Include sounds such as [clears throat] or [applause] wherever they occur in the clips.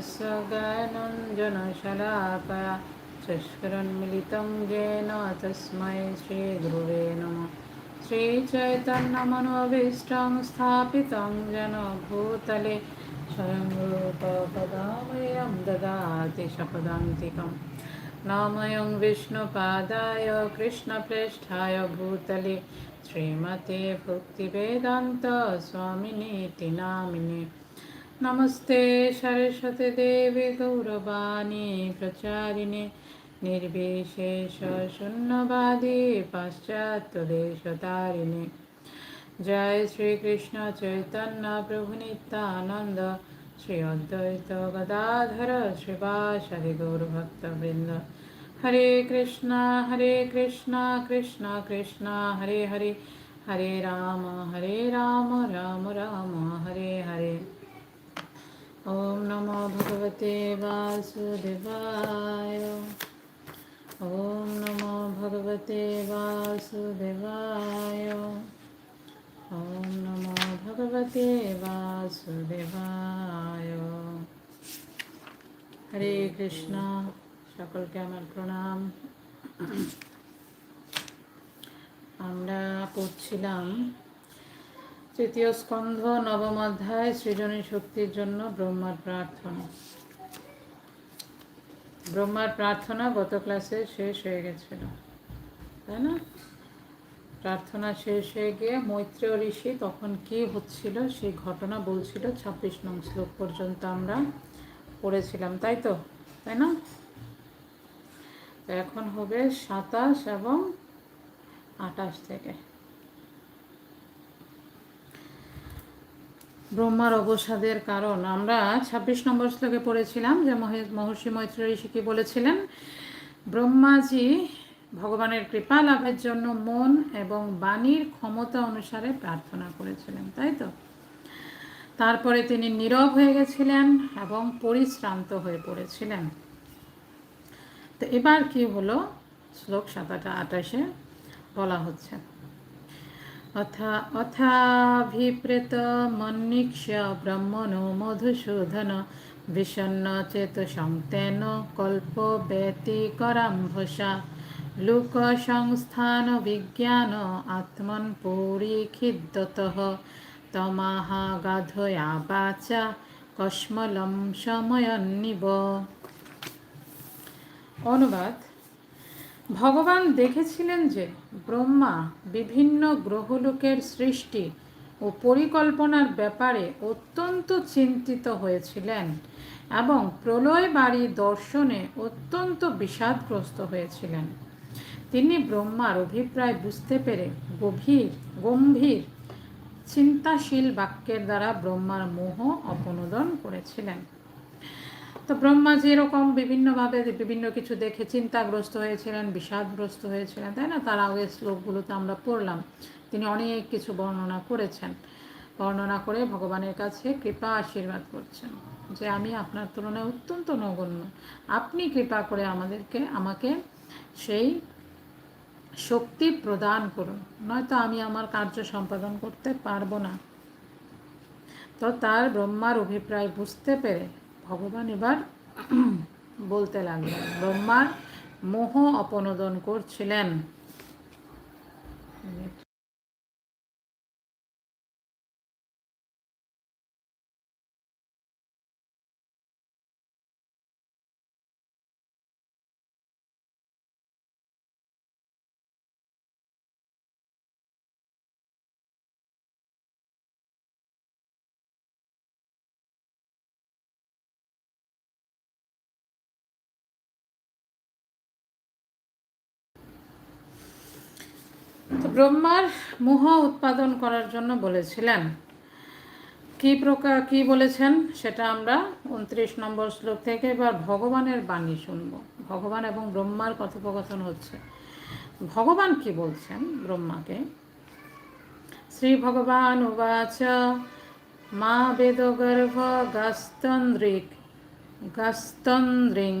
तस्य ज्ञानञ्जनशलाकया चष्करन्मिलितं येन तस्मै श्रीगुरुवे नमः श्रीचैतन्यमनोभीष्टं स्थापितं येन भूतले स्वयं रूपपदामयं ददाति शपदान्तिकम् नामयं विष्णुपादाय कृष्णप्रेष्ठाय भूतले श्रीमते भक्तिवेदान्त स्वामिनीति नामिने नमस्ते सरस्वती देवी गौरवाणी प्रचारिणे निर्विशेषशून्यवादी पाश्चात्यदेशतारिणे जय श्रीकृष्ण चैतन्य प्रभु नित्यानन्द श्री अद्वैत गदाधर श्रीवासदि गौरभक्तवृन्द हरे कृष्णा हरे कृष्णा कृष्ण कृष्ण हरे हरे हरे राम हरे राम राम राम हरे हरे ॐ नमो भगवते वासुदेवाय ॐ नमो भगवते वासुदेवाय ॐ नमो भगवते वासुदेवाय হরে কৃষ্ণ সকলকে আমার প্রণাম আমরা পড়ছিলাম তৃতীয় স্কন্ধ, নবম অধ্যায়, সৃজনী শক্তির জন্য ব্রহ্মার প্রার্থনা। ব্রহ্মার প্রার্থনা গত ক্লাসে শেষ হয়ে গেছিল, তাই না? প্রার্থনা শেষ হয়ে গিয়ে মৈত্রেয় ঋষি তখন কি হচ্ছিল, সেই ঘটনা বলছিল, ছাব্বিশ নং শ্লোক পর্যন্ত আমরা পড়েছিলাম, তাই তো? তাই না? তো এখন হবে সাতাশ এবং আটাশ থেকে। ব্রহ্মার অবসাদের কারণ। আমরা ছাব্বিশ নম্বর শ্লোকে পড়েছিলাম যে মহর্ষি মৈত্র ঋষি কি বলেছিলেন, ব্রহ্মাজি ভগবানের কৃপা লাভের জন্য মন এবং বাণীর ক্ষমতা অনুসারে প্রার্থনা করেছিলেন। তাই তো? তারপরে তিনি নীরব হয়ে গেছিলেন এবং পরিশ্রান্ত হয়ে পড়েছিলেন। তো এবার কি হলো? শ্লোক সাতাটা আটাশে বলা হচ্ছে। বিষণ্ন চেত সংতেন কল্প ব্যতিকরাম্ভসা লোক সংস্থান বিজ্ঞান আত্মন পরিখিদ্যত তমাহাগাধয়া বাচা কশ্মলম সময়ন্নিব অনুবাদ ভগবান দেখেছিলেন যে ব্রহ্মা বিভিন্ন গ্রহলোকের সৃষ্টি ও পরিকল্পনার ব্যাপারে অত্যন্ত চিন্তিত হয়েছিলেন এবং প্রলয় বাড়ি দর্শনে অত্যন্ত বিষাদগ্রস্ত হয়েছিলেন। তিনি ব্রহ্মার অভিপ্রায় বুঝতে পেরে গভীর, গম্ভীর, চিন্তাশীল বাক্যের দ্বারা ব্রহ্মার মোহ অপনোদন করেছিলেন। তো ব্রহ্মা যেরকম বিভিন্নভাবে বিভিন্ন কিছু দেখে চিন্তাগ্রস্ত হয়েছিলেন, বিষাদগ্রস্ত হয়েছিলেন, তাই না? তার আগের শ্লোকগুলোতে আমরা পড়লাম। তিনি অনেক কিছু বর্ণনা করেছেন। বর্ণনা করে ভগবানের কাছে কৃপা আশীর্বাদ করছেন যে আমি আপনার তুলনায় অত্যন্ত নগণ্য। আপনি কৃপা করে আমাদেরকে, আমাকে সেই শক্তি প্রদান করুন। নয়তো আমি আমার কার্য সম্পাদন করতে পারব না। তো তার ব্রহ্মার অভিপ্রায় বুঝতে পেরে ভগবান এবার বলতে লাগলেন ব্রহ্মার মোহ অপনোদন করছিলেন। তো ব্রহ্মার মোহ উৎপাদন করার জন্য বলেছিলেন। কি প্রকার কি বলেছেন সেটা আমরা উনত্রিশ নম্বর শ্লোক থেকে এবার ভগবানের বাণী শুনব। ভগবান এবং ব্রহ্মার কথোপকথন হচ্ছে। ভগবান কি বলছেন ব্রহ্মাকে? শ্রী ভগবান উবাচ, মা বেদগর্ভ গাস্তন্দ্রিক, গাস্তন্দ্রিং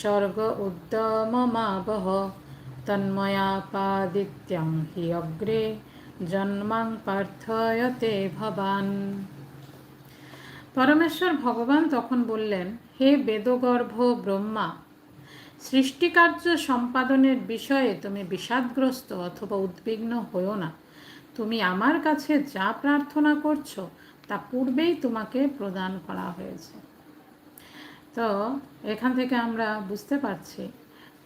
স্বর্গ উদ্যম মা বহ তন্ময়াপাদিত্যং হি অগ্রে জন্মাং পার্থয়তে ভবান পরমেশ্বর ভগবান তখন বললেন, হে বেদগর্ভ ব্রহ্মা, সৃষ্টিকার্য সম্পাদনের বিষয়ে তুমি বিষাদগ্রস্ত অথবা উদ্বিগ্ন হও না। তুমি আমার কাছে যা প্রার্থনা করছ, তা পূর্বেই তোমাকে প্রদান করা হয়েছে। তো এখান থেকে আমরা বুঝতে পারছি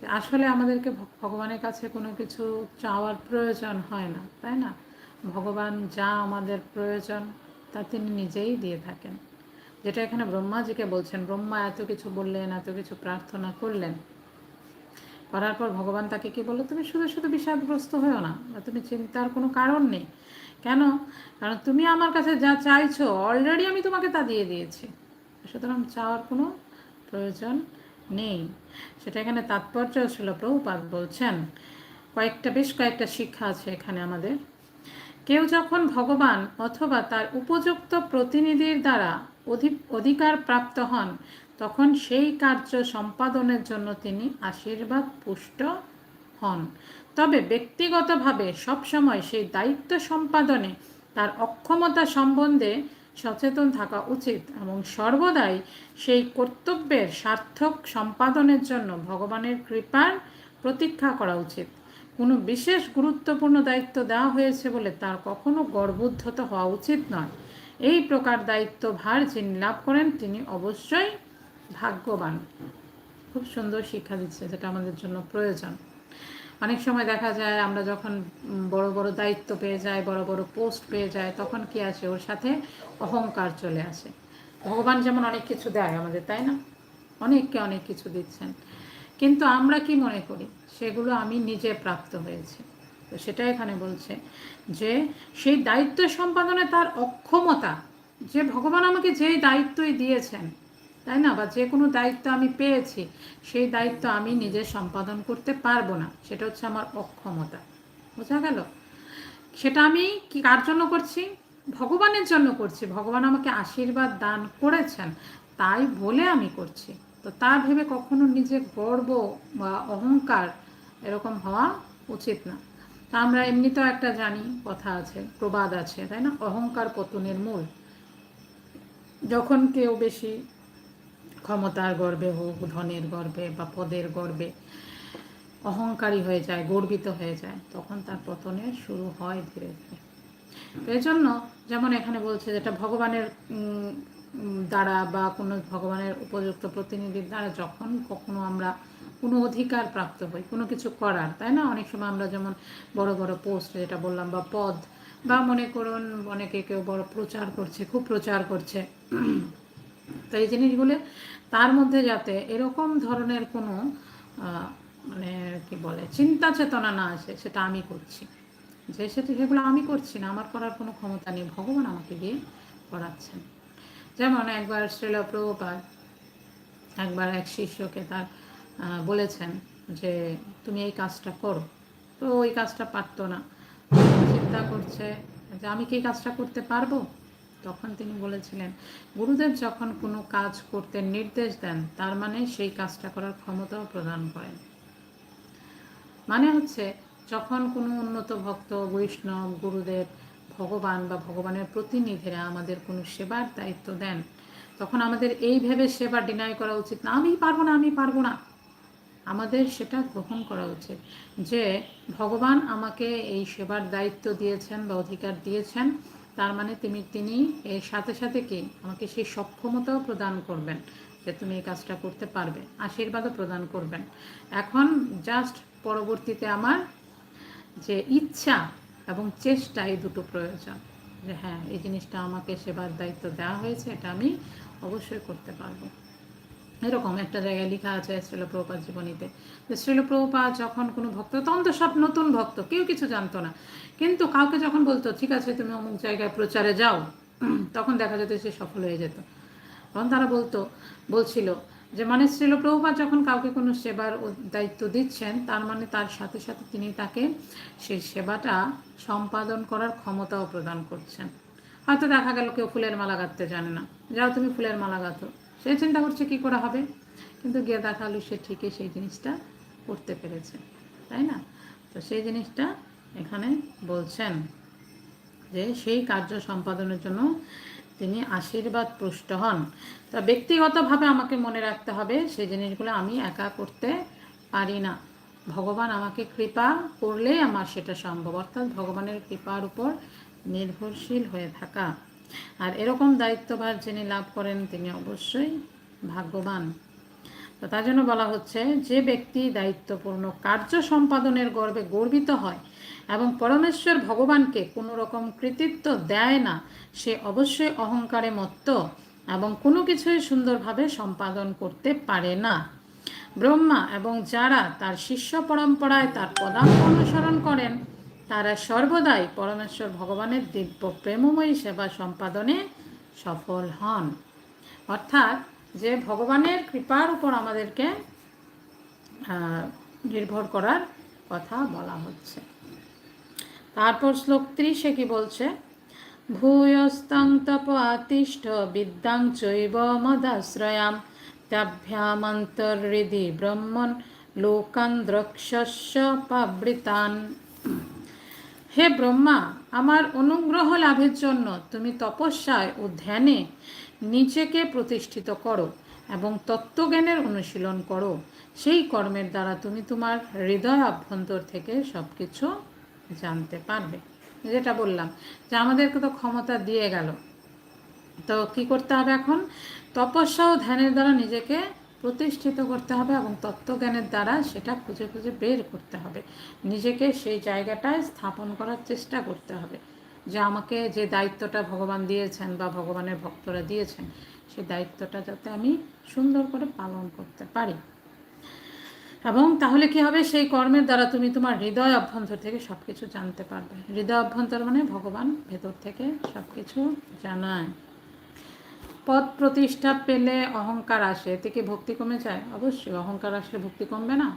আসলে আমাদেরকে ভগবানের কাছে কোনো কিছু চাওয়ার প্রয়োজন হয় না, তাই না? ভগবান যা আমাদের প্রয়োজন, তা তিনি নিজেই দিয়ে থাকেন। যেটা এখানে ব্রহ্মাজিকে বলছেন, ব্রহ্মা এত কিছু বললেন, এত কিছু প্রার্থনা করলেন। করার পর ভগবান তাকে কি বলল? তুমি শুধু শুধু বিষাদগ্রস্ত হয়েও না, বা তুমি চিন্তার কোনো কারণ নেই। কেন? কারণ তুমি আমার কাছে যা চাইছো অলরেডি আমি তোমাকে তা দিয়ে দিয়েছি। সুতরাং চাওয়ার কোনো প্রয়োজন নেই। সেটা এখানে তাৎপর্য ছিল প্রভুপাত বলছেন। কয়েকটা, বেশ কয়েকটা শিক্ষা আছে এখানে আমাদের। কেউ যখন ভগবান অথবা তার উপযুক্ত প্রতিনিধির দ্বারা অধিকার প্রাপ্ত হন, তখন সেই কার্য সম্পাদনের জন্য তিনি আশীর্বাদ পুষ্ট হন। তবে ব্যক্তিগতভাবে সবসময় সেই দায়িত্ব সম্পাদনে তার অক্ষমতা সম্বন্ধে সচেতন থাকা উচিত এবং সর্বদাই সেই কর্তব্যের সার্থক সম্পাদনের জন্য ভগবানের কৃপার প্রতীক্ষা করা উচিত। কোনো বিশেষ গুরুত্বপূর্ণ দায়িত্ব দেওয়া হয়েছে বলে তার কখনো গর্বোদ্ধত হওয়া উচিত নয়। এই প্রকার দায়িত্ব ভার যিনি লাভ করেন, তিনি অবশ্যই ভাগ্যবান। খুব সুন্দর শিক্ষা দিচ্ছে, যেটা আমাদের জন্য প্রয়োজন। অনেক সময় দেখা যায় আমরা যখন বড় বড় দায়িত্ব পেয়ে যাই, বড় বড় পোস্ট পেয়ে যায় তখন কি আসে? ওর সাথে অহংকার চলে আসে। ভগবান যেমন অনেক কিছু দেয় আমাদের, তাই না? অনেককে অনেক কিছু দিচ্ছেন। কিন্তু আমরা কি মনে করি? সেগুলো আমি নিজে প্রাপ্ত হয়েছি। তো সেটা এখানে বলছে যে, সেই দায়িত্ব সম্পাদনে তার অক্ষমতা, যে ভগবান আমাকে যেই দায়িত্বই দিয়েছেন তাই না? বা যে কোনো দায়িত্ব আমি পেয়েছি, সেই দায়িত্ব আমি নিজে সম্পাদন করতে পারব না। সেটা হচ্ছে আমার অক্ষমতা। বোঝা গেল? সেটা আমি কি, কার জন্য করছি? ভগবানের জন্য করছি। ভগবান আমাকে আশীর্বাদ দান করেছেন। তাই বলে আমি করছি। তো তা ভেবে কখনো নিজে গর্ব বা অহংকার এরকম হওয়া উচিত না। তা আমরা এমনিতেও একটা জানি, কথা আছে, প্রবাদ আছে, তাই না? অহংকার পতনের মূল। যখন কেউ বেশি ক্ষমতার গর্বে হোক, ধনের গর্বে বা পদের গর্বে অহংকারী হয়ে যায়, গর্বিত হয়ে যায়, তখন তার পতনের শুরু হয় ধীরে ধীরে। এই জন্য যেমন এখানে বলছে যেটা ভগবানের দ্বারা বা কোনো ভগবানের উপযুক্ত প্রতিনিধির দ্বারা যখন কখনো আমরা কোনো অধিকার প্রাপ্ত হই, কোনো কিছু করার, তাই না? অনেক সময় আমরা যেমন বড় বড় পোস্ট যেটা বললাম বা পদ, বা মনে করুন অনেকে কেউ বড় প্রচার করছে, খুব প্রচার করছে তো এই জিনিসগুলো তার মধ্যে যাতে এরকম ধরনের কোনো মানে কি বলে, চিন্তা চেতনা না আসে, সেটা আমি করছি। যে সেটা সেগুলো আমি করছি না, আমার করার কোনো ক্ষমতা নেই, ভগবান আমাকে দিয়ে করাচ্ছেন। যেমন একবার শ্রীলা প্রভুপাত একবার এক শিষ্যকে তার বলেছেন যে তুমি এই কাজটা করো। তো ওই কাজটা পারতো না। চিন্তা করছে যে আমি কি কাজটা করতে পারব? তখন তিনি বলেছিলেন, গুরুদেব যখন কোনো কাজ করতে নির্দেশ দেন, তার মানে সেই কাজটা করার ক্ষমতাও প্রদান করেন। মানে হচ্ছে, যখন কোনো উন্নত ভক্ত, বৈষ্ণব, গুরুদেব, ভগবান বা ভগবানের প্রতিনিধিরা আমাদের কোনো সেবার দায়িত্ব দেন, তখন আমাদের এই ভেবে সেবা ডিনাই করা উচিত না। আমি পারব না, আমি পারব না। আমাদের সেটা গ্রহণ করা উচিত যে, ভগবান আমাকে এই সেবার দায়িত্ব দিয়েছেন বা অধিকার দিয়েছেন তার মানে তুমি তিনি এর সাথে সাথে কি আমাকে সেই সক্ষমতাও প্রদান করবেন যে তুমি এই কাজটা করতে পারবে, আশীর্বাদও প্রদান করবেন। এখন জাস্ট পরবর্তীতে আমার যে ইচ্ছা এবং চেষ্টা, এই দুটো প্রয়োজন যে হ্যাঁ এই জিনিসটা আমাকে সেবার দায়িত্ব দেওয়া হয়েছে, এটা আমি অবশ্যই করতে পারব। এরকম একটা জায়গায় লেখা আছে শ্রীল প্রভুপাত জীবনীতে। শ্রীল প্রভুপাত যখন কোনো ভক্ত, তখন তো সব নতুন ভক্ত, কেউ কিছু জানতো না। কিন্তু কাউকে যখন বলতো, ঠিক আছে, তুমি অমুক জায়গায় প্রচারে যাও, [clears throat] তখন দেখা যেত সে সফল হয়ে যেত। তখন তারা বলতো, বলছিল যে মানে শ্রীল প্রভুপাত যখন কাউকে কোনো সেবার দায়িত্ব দিচ্ছেন, তার মানে তার সাথে সাথে তিনি তাকে সেই সেবাটা সম্পাদন করার ক্ষমতাও প্রদান করছেন। হয়তো দেখা গেল কেউ ফুলের মালা গাঁথতে জানে না। যাও তুমি ফুলের মালা গাঁথো। সে চিন্তা করছে কি করা হবে? কিন্তু গিয়ে দেখাল সে ঠিকই সেই জিনিসটা করতে পেরেছে, তাই না? তো সেই জিনিসটা এখানে বলছেন যে সেই কার্য সম্পাদনের জন্য তিনি আশীর্বাদ পুষ্ট হন। তা ব্যক্তিগতভাবে আমাকে মনে রাখতে হবে, সেই জিনিসগুলো আমি একা করতে পারি না। ভগবান আমাকে কৃপা করলেই আমার সেটা সম্ভব। অর্থাৎ ভগবানের কৃপার উপর নির্ভরশীল হয়ে থাকা। আর এরকম দায়িত্বভার যিনি লাভ করেন, তিনি অবশ্যই ভাগ্যবান। তো তার জন্য বলা হচ্ছে, যে ব্যক্তি দায়িত্বপূর্ণ, কার্য সম্পাদনের গর্বে গর্বিত হয় এবং পরমেশ্বর ভগবানকে কোনো রকম কৃতিত্ব দেয় না, সে অবশ্যই অহংকারে মত্ত এবং কোনো কিছুই সুন্দরভাবে সম্পাদন করতে পারে না। ব্রহ্মা এবং যারা তার শিষ্য পরম্পরায় তার পদাঙ্ক অনুসরণ করেন তারা সর্বদাই পরমেশ্বর ভগবানের দিব্য প্রেমময়ী সেবা সম্পাদনে সফল হন। অর্থাৎ যে ভগবানের কৃপার উপর আমাদেরকে নির্ভর করার কথা বলা হচ্ছে। তারপর শ্লোক ত্রিশে কি বলছে? ভূয়স্তং তপ আতিষ্ঠ বিদ্যাং চৈব মদাশ্রয়াম তাভ্যামন্তর্হৃদি ব্রহ্মণ লোকান দ্রক্ষস্য পাবৃতান। হে ব্রহ্মা, আমার অনুগ্রহ লাভের জন্য তুমি তপস্যায় ও ধ্যানে নিজেকে প্রতিষ্ঠিত করো এবং তত্ত্বজ্ঞানের অনুশীলন করো। সেই কর্মের দ্বারা তুমি তোমার হৃদয় অভ্যন্তর থেকে সব কিছু জানতে পারবে। যেটা বললাম যে আমাদেরকে তো ক্ষমতা দিয়ে গেল। তো কি করতে হবে এখন? তপস্যা ও ধ্যানের দ্বারা নিজেকে প্রতিষ্ঠিত করতে হবে এবং তত্ত্বজ্ঞানের দ্বারা সেটা খুঁজে খুঁজে বের করতে হবে। নিজেকে সেই জায়গাটায় স্থাপন করার চেষ্টা করতে হবে। যে আমাকে যে দায়িত্বটা ভগবান দিয়েছেন বা ভগবানের ভক্তরা দিয়েছেন, সেই দায়িত্বটা যাতে আমি সুন্দর করে পালন করতে পারি। এবং তাহলে কি হবে? সেই কর্মের দ্বারা তুমি তোমার হৃদয় অভ্যন্তর থেকে সব কিছু জানতে পারবে। হৃদয় অভ্যন্তর মানে ভগবান ভেতর থেকে সব কিছু জানায়। পদ প্রতিষ্ঠা পেলে অহংকার আসে। এতে কি ভক্তি কমে যায়? অবশ্যই, অহংকার আসলে ভক্তি কমবে না।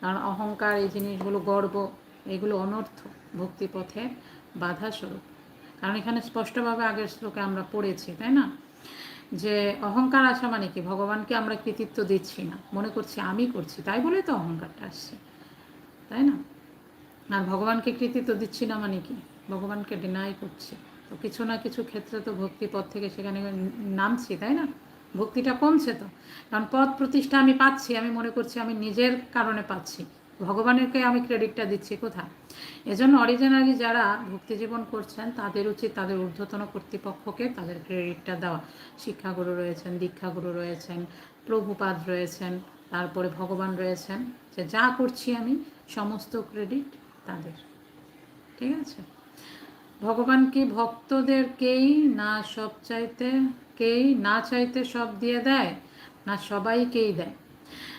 কারণ অহংকার, এই জিনিসগুলো গর্ব, এগুলো অনর্থ ভক্তি পথে বাধা স্বরূপ কারণ এখানে স্পষ্টভাবে আগের শ্লোকে আমরা পড়েছি, তাই না? যে অহংকার আসা মানে কি? ভগবানকে আমরা কৃতিত্ব দিচ্ছি না। মনে করছি আমি করছি, তাই বলে তো অহংকারটা আসছে। তাই না? আর ভগবানকে কৃতিত্ব দিচ্ছি না মানে কি? ভগবানকে ডিনাই করছি। তো কিছু না কিছু ক্ষেত্রে তো ভক্তি পথ থেকে সেখানে নামছি, তাই না? ভক্তিটা কমছে তো। কারণ পদ প্রতিষ্ঠা আমি পাচ্ছি, আমি মনে করছি আমি নিজের কারণে পাচ্ছি। ভগবানেরকে আমি ক্রেডিটটা দিচ্ছি কোথায়? এজন্য অরিজিনালি যারা ভক্তি জীবন করছেন, তাদের উচিত তাদের ঊর্ধ্বতন কর্তৃপক্ষকে তাদের ক্রেডিটটা দেওয়া। শিক্ষাগুরু রয়েছেন, দীক্ষাগুরু রয়েছেন, প্রভুপাদ রয়েছেন, তারপরে ভগবান রয়েছেন। যে যা করছি আমি, সমস্ত ক্রেডিট তাদের। ঠিক আছে? ভগবান কি ভক্তদেরকেই না সব চাইতে, কেই না চাইতে সব দিয়ে দেয়? না সবাইকেই দেয়?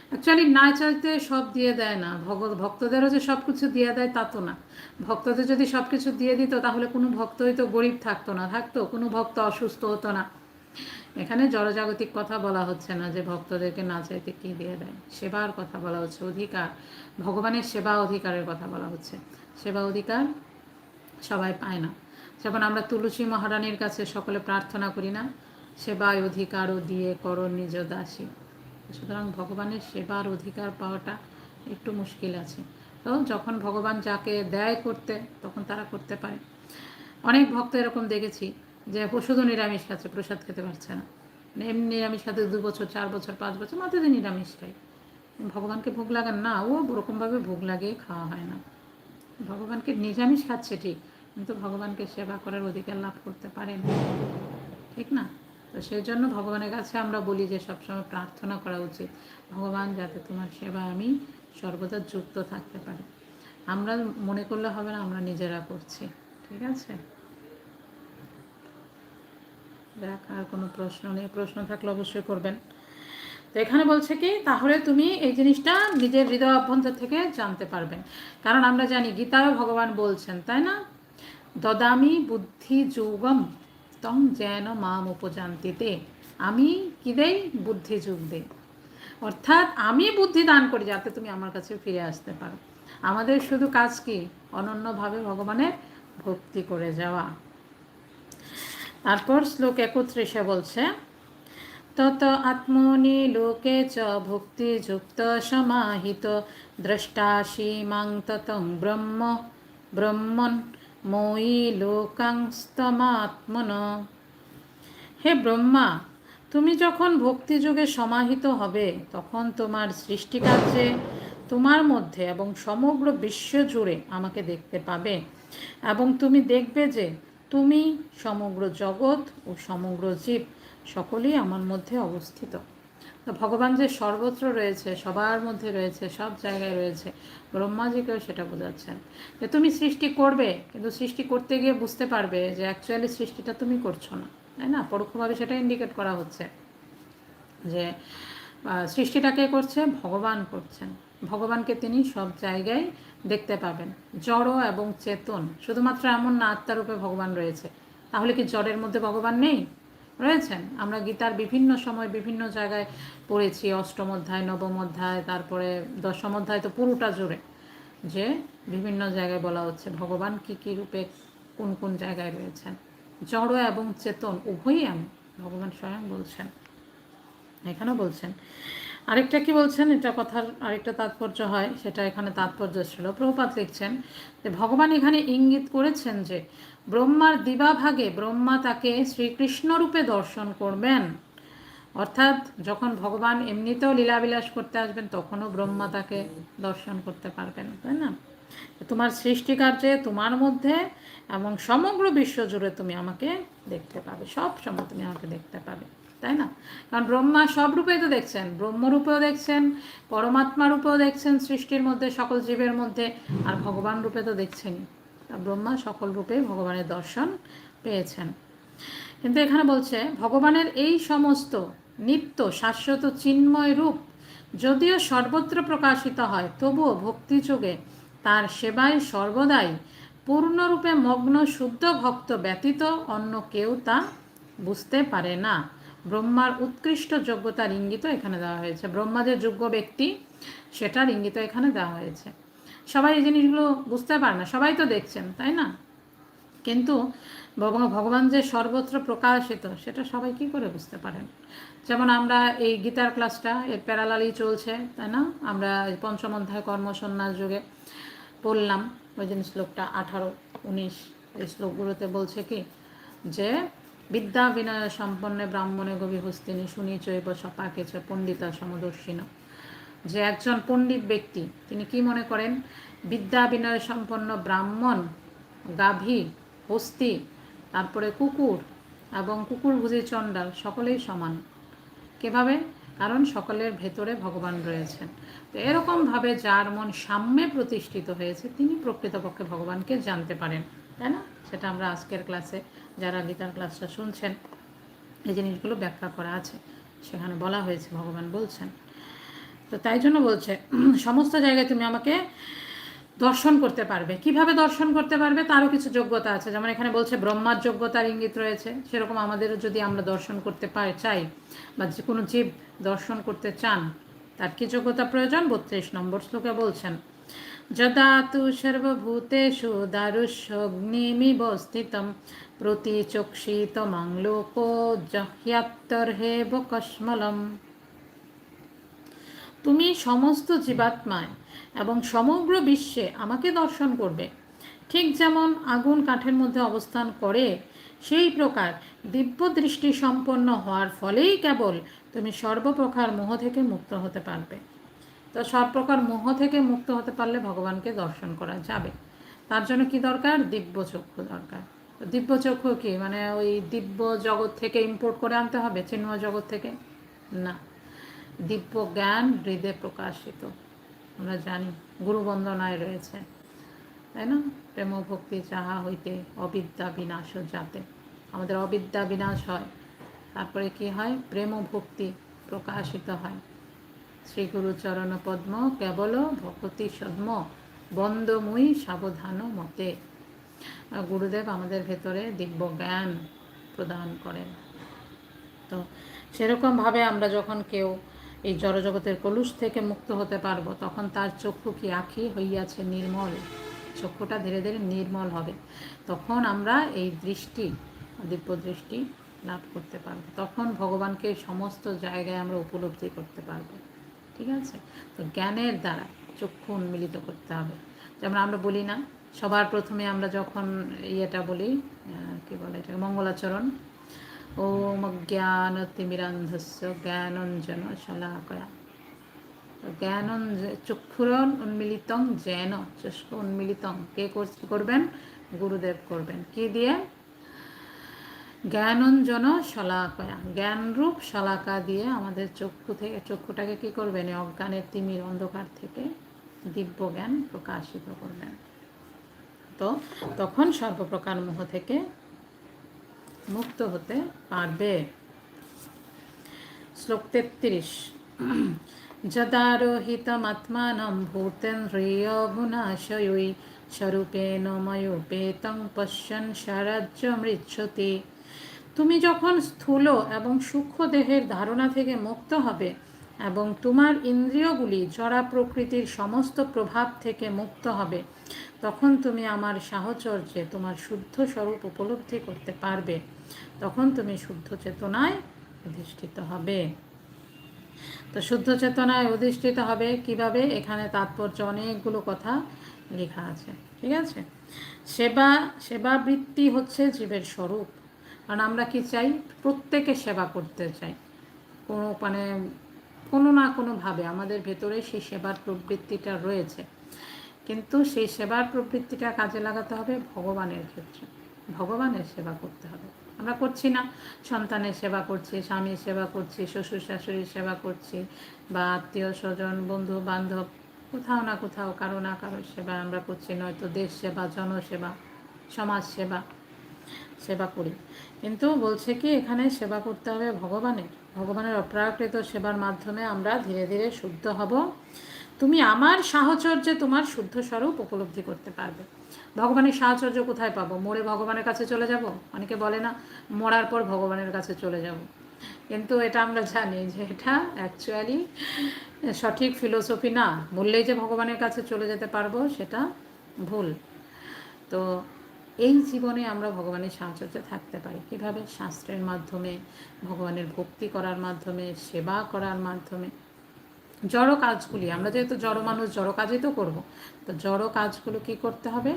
অ্যাকচুয়ালি না চাইতে সব দিয়ে দেয় না। ভগৎ ভক্তদেরও যে সব কিছু দিয়ে দেয় তা তো না। ভক্তদের যদি সব কিছু দিয়ে দিত, তাহলে কোনো ভক্তই তো গরিব থাকতো না, থাকতো। কোনো ভক্ত অসুস্থ হতো না। এখানে জড়জাগতিক কথা বলা হচ্ছে না যে ভক্তদেরকে না চাইতে কী দিয়ে দেয়। সেবার কথা বলা হচ্ছে। অধিকার, ভগবানের সেবা অধিকারের কথা বলা হচ্ছে। সেবা অধিকার সবাই পায় না। যখন আমরা তুলসী মহারানীর কাছে সকলে প্রার্থনা করি না, সেবায় অধিকারও দিয়ে করো নিজ দাসী। সুতরাং ভগবানের সেবার অধিকার পাওয়াটা একটু মুশকিল আছে। তো যখন ভগবান যাকে দেয় করতে, তখন তারা করতে পারে। অনেক ভক্ত এরকম দেখেছি যে শুধু নিরামিষ খাচ্ছে, প্রসাদ খেতে পারছে না। মানে এমনি নিরামিষ খাতে দু বছর, চার বছর, পাঁচ বছর যে নিরামিষ খাই ভগবানকে ভোগ লাগান না, ও ওরকমভাবে ভোগ লাগিয়ে খাওয়া হয় না। ভগবানকে নিরামিষ খাচ্ছে ঠিক, কিন্তু ভগবানকে সেবা করার অধিকার লাভ করতে পারে না। ঠিক না? তো সেই জন্য ভগবানের কাছে আমরা বলি যে সবসময় প্রার্থনা করা উচিত, ভগবান যাতে তোমার সেবা আমি সর্বদা যুক্ত থাকতে পারি। আমরা মনে করলে হবে না, আমরা নিজেরা করছি। ঠিক আছে? দেখ আর কোনো প্রশ্ন নেই। প্রশ্ন থাকলে অবশ্যই করবেন। তো এখানে বলছে কি, তাহলে তুমি এই জিনিসটা নিজের হৃদয় অভ্যন্তর থেকে জানতে পারবেন কারণ আমরা জানি গীতায় ভগবান বলছেন, তাই না? দদামি বুদ্ধি যুগম তং যেন মাম উপজান্তিতে। আমি কি দেই? বুদ্ধি যুগ দেই। অর্থাৎ আমি বুদ্ধি দান করি যাতে তুমি আমার কাছে ফিরে আসতে পারো। আমাদের শুধু কাজ কি? অনন্যভাবে ভগবানের ভক্তি করে যাওয়া। তারপর শ্লোক একত্রিশে বলছে তত আত্মনি লোকে চ ভক্তিযুক্ত সমাহিত। দ্রষ্টাসি সীমাং ততং ব্রহ্ম ব্রহ্মণ মই লোকাংস্তমাত্মন। হে ব্রহ্মা, তুমি যখন ভক্তিযোগে সমাহিত হবে, তখন তোমার সৃষ্টিকার্যে, তোমার মধ্যে এবং সমগ্র বিশ্ব জুড়ে আমাকে দেখতে পাবে। এবং তুমি দেখবে যে তুমি সমগ্র জগৎ ও সমগ্র জীব সকলেই আমার মধ্যে অবস্থিত। ভগবান যে সর্বত্র রয়েছে, সবার মধ্যে রয়েছে, সব জায়গায় রয়েছে, ব্রহ্মাজিকেও সেটা বোঝাচ্ছেন। যে তুমি সৃষ্টি করবে, কিন্তু সৃষ্টি করতে গিয়ে বুঝতে পারবে যে অ্যাকচুয়ালি সৃষ্টিটা তুমি করছ না, তাই না? পরোক্ষভাবে সেটা ইন্ডিকেট করা হচ্ছে যে সৃষ্টিটা কে করছে? ভগবান করছেন। ভগবানকে তিনি সব জায়গায় দেখতে পাবেন। জড় এবং চেতন, শুধুমাত্র এমন না, আত্মারূপে ভগবান রয়েছে। তাহলে কি জড়ের মধ্যে ভগবান নেই? রয়েছেন। আমরা গীতার বিভিন্ন সময় বিভিন্ন জায়গায় পড়েছি, অষ্টম অধ্যায়, নবম অধ্যায়, তারপরে দশম অধ্যায় তো পুরোটা জুড়ে যে বিভিন্ন জায়গায় বলা হচ্ছে ভগবান কি কি রূপে কোন কোন জায়গায় রয়েছেন। জড় এবং চেতন উভয়ই আমি ভগবান স্বয়ং বলছেন, এখানেও বলছেন। আরেকটা কি বলছেন? এটা কথার আরেকটা তাৎপর্য হয়, সেটা এখানে তাৎপর্য ছিল। প্রভুপাত লিখছেন যে, ভগবান এখানে ইঙ্গিত করেছেন যে ব্রহ্মার দিবাভাগে ব্রহ্মা তাকে শ্রীকৃষ্ণ রূপে দর্শন করবেন। অর্থাৎ যখন ভগবান এমনিতেও লীলাবিলাস করতে আসবেন, তখনও ব্রহ্মা তাকে দর্শন করতে পারবেন, তাই না? তোমার সৃষ্টিকার্যে, তোমার মধ্যে এবং সমগ্র বিশ্ব জুড়ে তুমি আমাকে দেখতে পাবে, সব সময় তুমি আমাকে দেখতে পাবে, তাই না? কারণ ব্রহ্মা সব রূপেই তো দেখছেন, ব্রহ্মরূপেও দেখছেন পরমাত্মা রূপেও দেখছেন সৃষ্টির মধ্যে, সকল জীবের মধ্যে, আর ভগবান রূপে তো দেখছেনই। ব্রহ্মা সকল রূপে ভগবানের দর্শন পেয়েছেন। কিন্তু এখানে বলছে, ভগবানের এই সমস্ত নিত্য শাশ্বত চিন্ময় রূপ যদিও সর্বত্র প্রকাশিত হয়, তবুও ভক্তিযোগে তার সেবায় সর্বদাই পূর্ণরূপে মগ্ন, শুদ্ধ ভক্ত ব্যতীত অন্য কেউ তা বুঝতে পারে না। ব্রহ্মার উৎকৃষ্ট যোগ্যতার ইঙ্গিত এখানে দেওয়া হয়েছে। ব্রহ্মা যে যোগ্য ব্যক্তি, সেটার ইঙ্গিত এখানে দেওয়া হয়েছে। সবাই এই জিনিসগুলো বুঝতে পারে না, সবাই তো দেখছেন, তাই না? কিন্তু ভগবান যে সর্বত্র প্রকাশিত, সেটা সবাই কি করে বুঝতে পারেন? যেমন আমরা এই গীতার ক্লাসটা, এর প্যারালালি চলছে, তাই না? আমরা পঞ্চম অধ্যায় কর্মসন্ন্যাস যুগে পড়লাম, ওই জিনিস শ্লোকটা আঠারো, উনিশ, এই শ্লোকগুলোতে বলছে কি? যে, বিদ্যা বিনয় সম্পন্ন ব্রাহ্মণে গভী হস্তিনী শুনি চৈব সপাকেছ পণ্ডিতা সমদর্শিন। যে একজন পণ্ডিত ব্যক্তি, তিনি কি মনে করেন? বিদ্যা বিনয় সম্পন্ন ব্রাহ্মণ, গাভী, হস্তি, তারপরে কুকুর এবং কুকুর ভুজি চণ্ডাল সকলেই সমান। কীভাবে? কারণ সকলের ভেতরে ভগবান রয়েছেন। তো এরকমভাবে যার মন সাম্যে প্রতিষ্ঠিত হয়েছে, তিনি প্রকৃতপক্ষে ভগবানকে জানতে পারেন, তাই না? সেটা আমরা আজকের ক্লাসে যারা গীতার ক্লাসটা শুনছেন, এই জিনিসগুলো ব্যাখ্যা করা আছে, সেখানে বলা হয়েছে, ভগবান বলছেন। তো তাই জন্য বলছে, সমস্ত জায়গায় তুমি আমাকে দর্শন করতে পারবে। কীভাবে দর্শন করতে পারবে? তারও কিছু যোগ্যতা আছে। যেমন এখানে বলছে, ব্রহ্মার যোগ্যতার ইঙ্গিত রয়েছে। সেরকম আমাদেরও যদি আমরা দর্শন করতে পারি, চাই বা যে কোনো জীব দর্শন করতে চান, তার কি যোগ্যতা প্রয়োজন? বত্রিশ নম্বর শ্লোকে বলছেন যদা তু সর্বভূতেষু দারুষ্যগ্নিমিব স্থিতম প্রতিচক্ষিতমাং লোকো জহ্যাত্তর্হেব কশ্মলম তুমি সমস্ত জীবাত্মায় এবং সমগ্র বিশ্বে আমাকে দর্শন করবে। ঠিক যেমন আগুন কাঠের মধ্যে অবস্থান করে, সেই প্রকার দিব্য দৃষ্টি সম্পন্ন হওয়ার ফলেই কেবল তুমি সর্বপ্রকার মোহ থেকে মুক্ত হতে পারবে। তো সব প্রকার মোহ থেকে মুক্ত হতে পারলে ভগবানকে দর্শন করা যাবে। তার জন্য কি দরকার? দিব্য চক্ষু দরকার। দিব্য চক্ষু কি? মানে ওই দিব্য জগৎ থেকে ইম্পোর্ট করে আনতে হবে? চিন্ময় জগৎ থেকে? না। দিব্য জ্ঞান হৃদয় প্রকাশিত। আমরা জানি গুরু বন্দনায় রয়েছে। তাই না? প্রেম ভক্তি চাহা হইতে অবিদ্যা বিনাশ যাতে। আমাদের অবিদ্যা বিনাশ হয়। তারপরে কি হয়? প্রেম ভক্তি প্রকাশিত হয়। শ্রী গুরুচরণ পদ্ম কেবল ভক্তি সদ্ম বন্দময়ী সাবধান মতে। গুরুদেব আমাদের ভেতরে দিব্য জ্ঞান প্রদান করেন। তো সেরকমভাবে আমরা যখন কেউ এই জড়জগতের কলুষ থেকে মুক্ত হতে পারব, তখন তার চক্ষু কি আঁখি হইয়াছে নির্মল? চক্ষুটা ধীরে ধীরে নির্মল হবে। তখন আমরা এই দৃষ্টি দিব্য দৃষ্টি লাভ করতে পারব। তখন ভগবানকে সমস্ত জায়গায় আমরা উপলব্ধি করতে পারব। ঠিক আছে? তো জ্ঞানের দ্বারা চক্ষু উন্মিলিত করতে হবে। যেমন আমরা বলি না, সবার প্রথমে আমরা যখন ইয়েটা বলি কী বলে এটা মঙ্গলাচরণ ওম জ্ঞানতিমিরান্ধস্য জ্ঞানঞ্জন শলাকয়া জ্ঞান চক্ষুরন উন্মিলিতং জ্ঞান চক্ষু উন্মিলিতং কে করবেন? গুরুদেব করবেন। কি দিয়ে? জ্ঞানঞ্জন শলাকয়া জ্ঞানরূপ শলাকা দিয়ে আমাদের চক্ষু থেকে, চক্ষুটাকে কি করবেন? অজ্ঞানের তিমির অন্ধকার থেকে দিব্য জ্ঞান প্রকাশিত করবেন। তো তখন সর্বপ্রকার মোহ থেকে মুক্ত হতে পারবে। শ্লোক তেত্রিশ। যদারোহিতমাত্মাनं ভূতেন্দ্রিয়গুণাশয়ী স্বরূপেণ ময়োপেতং পশ্যন সারাজ্য মৃচ্ছতি। তুমি যখন স্থূল এবং সূক্ষ্ম দেহের ধারণা থেকে মুক্ত হবে এবং তোমার ইন্দ্রিয়গুলি জড়া প্রকৃতির সমস্ত প্রভাব থেকে মুক্ত হবে। তখন তুমি আমার সাহচর্যে তোমার শুদ্ধ স্বরূপ উপলব্ধি করতে পারবে। তখন তুমি শুদ্ধ চেতনায় অধিষ্ঠিত হবে। তো শুদ্ধ চেতনায় অধিষ্ঠিত হবে কীভাবে? এখানে তাৎপর্য অনেকগুলো কথা লেখা আছে। ঠিক আছে? সেবা, সেবাবৃত্তি হচ্ছে জীবের স্বরূপ। কারণ আমরা কি চাই? প্রত্যেকে সেবা করতে চাই। কোনো মানে কোনো না কোনোভাবে আমাদের ভেতরে সেই সেবার প্রবৃত্তিটা রয়েছে। কিন্তু সেই সেবার প্রবৃত্তিটা কাজে লাগাতে হবে ভগবানের ক্ষেত্রে। ভগবানের সেবা করতে হবে। আমরা করছি না। সন্তানের সেবা করছি, স্বামীর সেবা করছি, শ্বশুর শাশুড়ির সেবা করছি বা আত্মীয় স্বজন, বন্ধু বান্ধব, কোথাও না কোথাও কারও না কারোর সেবা আমরা করছি, নয়তো দেশ সেবা, জনসেবা, সমাজ সেবা সেবা করি। কিন্তু বলছে কি, এখানে সেবা করতে হবে ভগবানের। ভগবানের অপ্রাকৃত সেবার মাধ্যমে আমরা ধীরে ধীরে শুদ্ধ হব। তুমি আমার সাহচর্যে তোমার শুদ্ধ স্বরূপ উপলব্ধি করতে পারবে। ভগবানের সাহচর্য কোথায় পাবো? মরে ভগবানের কাছে চলে যাব? অনেকে বলে না, মরার পর ভগবানের কাছে চলে যাব। কিন্তু এটা আমরা জানি যে এটা অ্যাকচুয়ালি সঠিক ফিলোসফি না। বললেই যে ভগবানের কাছে চলে যেতে পারব, সেটা ভুল। তো জীবনে আমরা ভগবানের সাহচর্যে থাকতে পারি। কীভাবে? শাস্ত্রের মাধ্যমে, ভগবানের ভক্তি করার মাধ্যমে, সেবা করার মাধ্যমে। জড় কাজগুলি, আমরা যেহেতু জড় মানুষ, জড় কাজই তো করব। তো জড় কাজগুলো কি করতে হবে?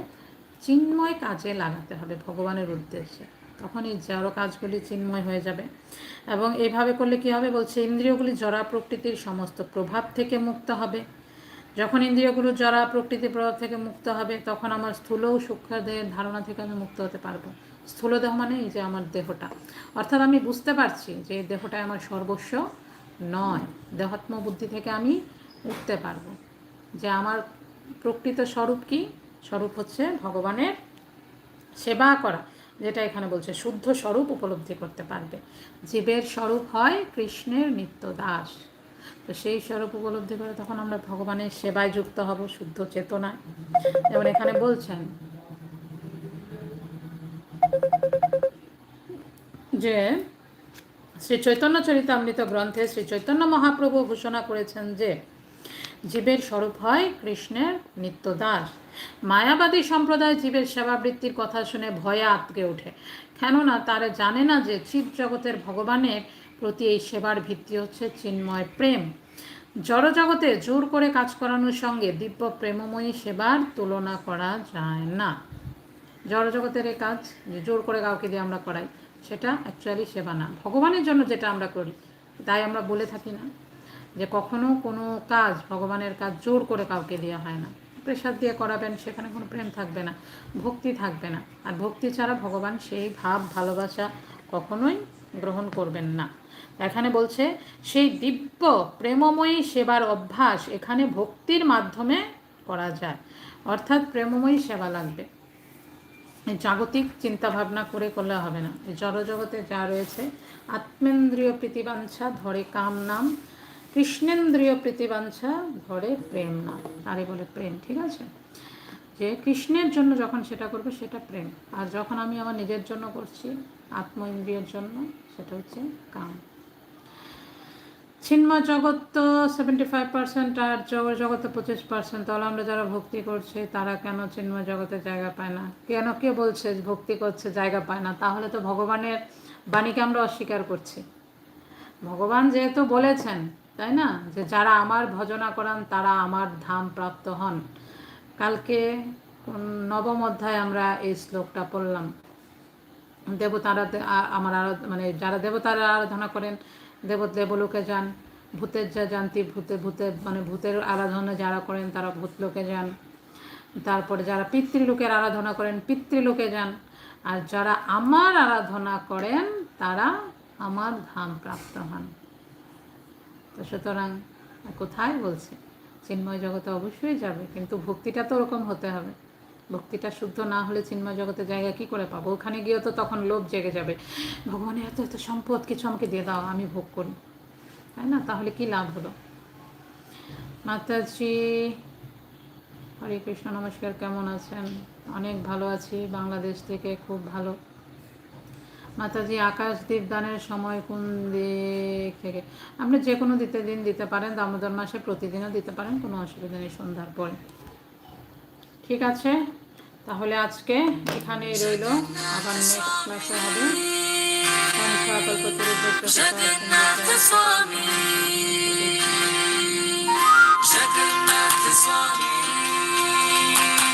চিন্ময় কাজে লাগাতে হবে ভগবানের উদ্দেশ্যে। তখন এই জড় কাজগুলি চিন্ময় হয়ে যাবে। এবং এইভাবে করলে কি হবে? বলছে, ইন্দ্রিয়গুলি জড়া প্রকৃতির সমস্ত প্রভাব থেকে মুক্ত হবে। যখন ইন্দ্রিয়গুলো জড়া প্রকৃতি প্রভাব থেকে মুক্ত হবে, তখন আমার স্থূল ও দেহের ধারণা থেকে আমি মুক্ত হতে পারব। স্থূল দেহ মানে এই যে আমার দেহটা। অর্থাৎ আমি বুঝতে পারছি যে এই দেহটাই আমার সর্বস্ব নয়। দেহাত্ম বুদ্ধি থেকে আমি উঠতে পারব। যে আমার প্রকৃত স্বরূপ কি? স্বরূপ হচ্ছে ভগবানের সেবা করা, যেটা এখানে বলছে শুদ্ধ স্বরূপ উপলব্ধি করতে পারবে। জীবের স্বরূপ হয় কৃষ্ণের নিত্য দাস তো সেই স্বরূপ উপলব্ধি করে তখন আমরা ভগবানের সেবায় যুক্ত হব, শুদ্ধ চেতনায়। যেমন এখানে বলছেন যে শ্রী চৈতন্য চরিতামৃত গ্রন্থে শ্রী চৈতন্য মহাপ্রভু ঘোষণা করেছেন যে জীবের স্বরূপ হয় কৃষ্ণের নিত্য দাস মায়াবাদী সম্প্রদায় জীবের সেবাবৃত্তির কথা শুনে ভয়ে আতকে ওঠে। কেননা তারা জানে না যে জীব জগতের ভগবানের প্রতি এই সেবার ভিত্তি হচ্ছে চিন্ময় প্রেম। জড়জগতে জোর করে কাজ করানোর সঙ্গে দিব্য প্রেমময়ী সেবার তুলনা করা যায় না। জড়জগতের এই কাজ যে জোর করে কাউকে দিয়ে আমরা করাই, সেটা অ্যাকচুয়ালি সেবা না। ভগবানের জন্য যেটা আমরা করি, তাই আমরা বলে থাকি না যে কখনো কোনো কাজ, ভগবানের কাজ জোর করে কাউকে দেওয়া হয় না। প্রেশার দিয়ে করাবেন, সেখানে কোনো প্রেম থাকবে না, ভক্তি থাকবে না। আর ভক্তি ছাড়া ভগবান সেই ভাব, ভালোবাসা কখনোই গ্রহণ করবেন না। এখানে বলছে, সেই দিব্য প্রেমময়ী সেবার অভ্যাস এখানে ভক্তির মাধ্যমে করা যায়। অর্থাৎ প্রেমময়ী সেবা লাগবে। জাগতিক চিন্তা ভাবনা করে করলে হবে না। জড়জগতে যা রয়েছে, আত্মেন্দ্রীয় প্রীতিবাঞ্ছা ধরে কাম নাম, কৃষ্ণেন্দ্রিয় প্রীতিবাঞ্ছা ধরে প্রেম নাম। আরে বলে প্রেম, ঠিক আছে? যে কৃষ্ণের জন্য যখন সেটা করবে, সেটা প্রেম। আর যখন আমি আমার নিজের জন্য করছি আত্ম ইন্দ্রিয়ের জন্য, সেটা হচ্ছে কাম। ছিন্ময় জগৎ তো সেভেন্টি ফাইভ পার্সেন্ট আর জগৎ জগতে পঁচিশ পার্সেন্ট তাহলে আমরা যারা ভক্তি করছি, তারা কেন চিন্ময় জগতে জায়গা পায় না? কেন কে বলছে ভক্তি করছে, জায়গা পায় না? তাহলে তো ভগবানের বাণীকে আমরা অস্বীকার করছি। ভগবান যেহেতু বলেছেন, তাই না? যে যারা আমার ভজনা করান, তারা আমার ধাম প্রাপ্ত হন। কালকে নবম অধ্যায় আমরা এই শ্লোকটা পড়লাম। দেবতারা আমার আরা- মানে যারা দেবতারা আরাধনা করেন দেব দেবলোকে যান, ভূতের যা জানতি ভূতে ভূতে মানে ভূতের আরাধনা যারা করেন তারা ভূতলোকে যান। তারপরে যারা পিতৃলোকের আরাধনা করেন, পিতৃলোকে যান। আর যারা আমার আরাধনা করেন, তারা আমার ধাম প্রাপ্ত হন। তো সুতরাং কোথায় বলছে? চিন্ময় জগতে অবশ্যই যাবে, কিন্তু ভক্তিটা তো ওরকম হতে হবে। ভক্তিটা শুদ্ধ না হলে চিন্ময় জগতের জায়গা কি করে পাবো? ওখানে গিয়ে তো তখন লোভ জেগে যাবে। ভগবানের এত এত সম্পদ, কিছু আমাকে দিয়ে দাও, আমি ভোগ করি তাই না? তাহলে কি লাভ হলো? মাতাজি, হরে কৃষ্ণ, নমস্কার, কেমন আছেন? অনেক ভালো আছি, বাংলাদেশ থেকে খুব ভালো। মাতাজি, আকাশ দীপদানের সময় কোন দিক থেকে? আপনি যে কোনো দিতে দিন দিতে পারেন, দামোদর মাসে প্রতিদিনও দিতে পারেন, কোনো অসুবিধা নেই, সন্ধ্যার পরে। ঠিক আছে? তাহলে আজকে এখানেই রইল। আবার নেক্সট মাসে হবে।